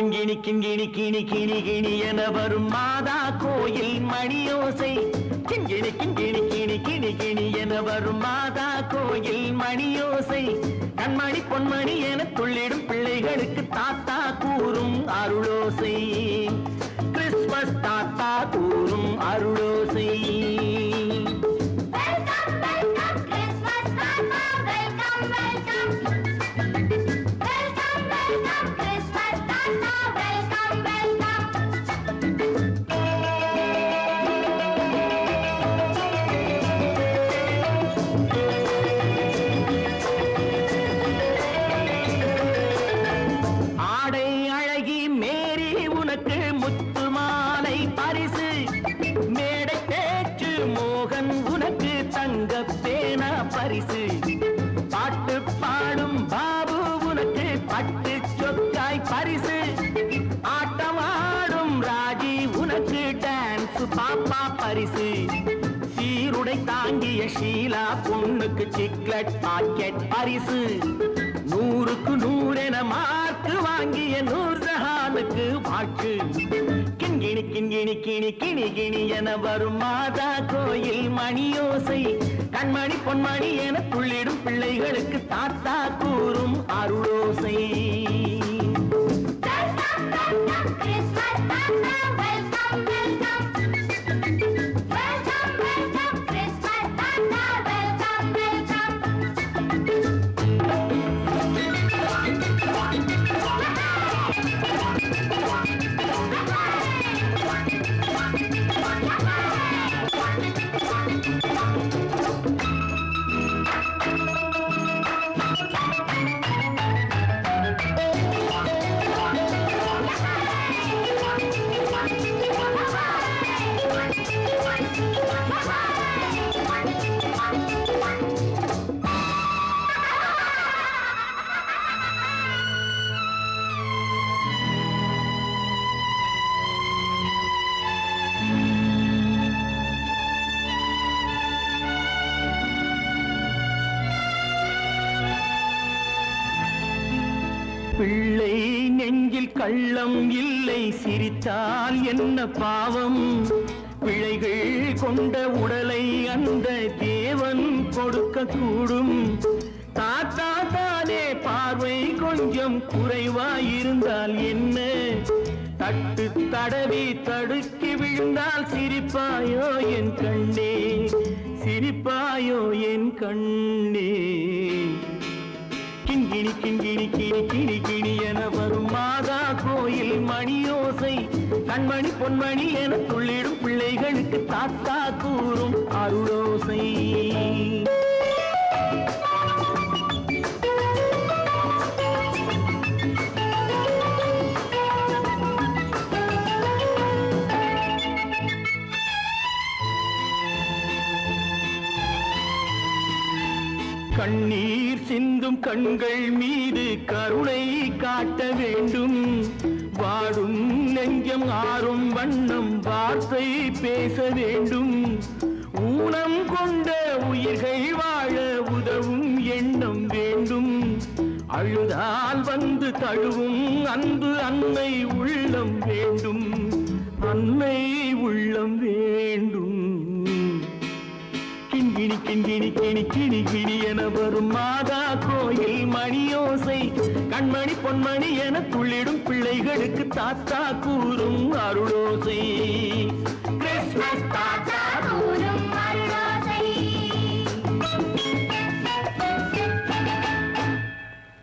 கிண்கிணி கிணி கிணி கிணி என வரும் மாதா கோயில் மணியோசை. கிண்கிணி கிண்கிணி கிணி கிணி கிணி என வரும் மாதா கோயில் மணியோசை. கண்மணி பொன்மணி என துள்ளிடும் பிள்ளைகளுக்கு தாத்தா கூறும் அருளோசை. வச்சு டான்ஸ் பாப்பா பரிசு. சீருடை தாங்கிய ஷீலா பொண்ணுக்கு சிக்லெட் பாக்கெட் பரிசு. நூறுக்கு நூறென மார்க்கு வாங்கிய நூர் ஜஹானுக்கு வாக்கு கிண்கிணி கிண்கிணி கிணி கிணி கிணி என வரும் மாதா கோயில் மணியோசை. கண்மணி பொன்மணி என துள்ளிடும் பிள்ளைகளுக்கு தாத்தா கூறும் அருளோசை. பிள்ளை நெஞ்சில் கள்ளம் இல்லை சிரித்தால் என்ன பாவம்? பிழைகள் கொண்ட உடலை அந்த தேவன் கொடுக்க கூடும் தாத்தா தானே பார்வை கொஞ்சம் குறைவாயிருந்தால் என்ன? தட்டு தடவி தடுக்கி விழுந்தால் சிரிப்பாயோ என் கண்ணே? சிரிப்பாயோ என் கண்ணே? கிணி கிண்கிணி கிணி கிணி கிணி என வரும் மாதா கோயில் மணியோசை. கண்மணி பொன்மணி என துள்ளிடும் பிள்ளைகளுக்கு தாத்தா கூறும் அருளோசை. கண்ணீர் சிந்தும் கண்கள் மீது கருணை காட்ட வேண்டும். வாடும் நெஞ்சம் ஆறும் வண்ணம் வார்த்தை பேச வேண்டும். ஊனம் கொண்ட உயிர்கள் வாழ உதவும் எண்ணம் வேண்டும். அழுதால் வந்து தழுவும் அன்பு அன்னை உள்ளம் வேண்டும். அன்னை கிண்கிணி கிணி கிணி கிணி என வரும் மாதா கோயில் மணியோசை. கண்மணி பொன்மணி என துள்ளிடும் பிள்ளைகளுக்கு தாத்தா கூறும் அருளோசை.